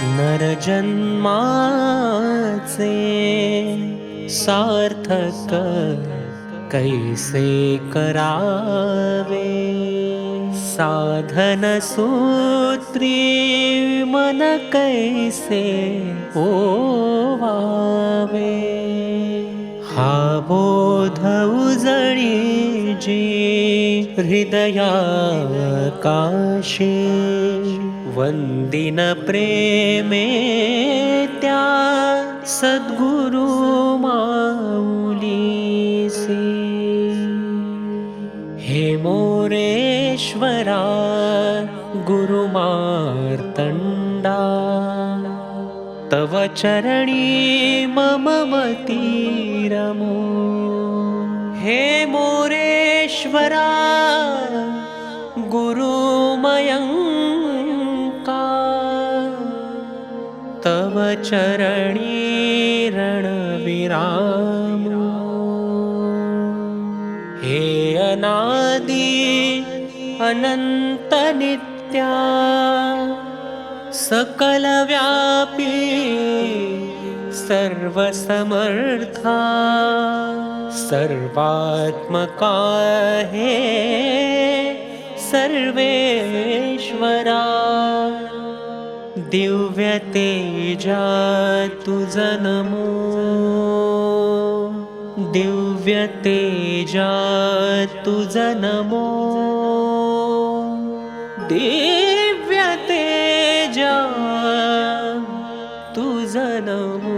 नरजन्माचे सार्थक कैसे करावे? साधन सूत्री मन कैसे ओवावे? हा बोध उजळी जी हृदयाकाशे वन्दिन प्रेमे त्या सद्गुरु माऊलीसी। हे मोरेश्वरा गुरुमार्तण्डा तव चरणी मम मतिरमो। हे मोरेश्वरा गुरुमयङ्का तव चरणी रणविरामो। हे अनादि अनन्तनित्या सकलव्यापी सर्वसमर्था सर्वात्मका हे सर्वेश्वरा दिव्य तेजा तुजनमो दिव्य तेजा तुजनमो दिव्य तेजा तुजनमो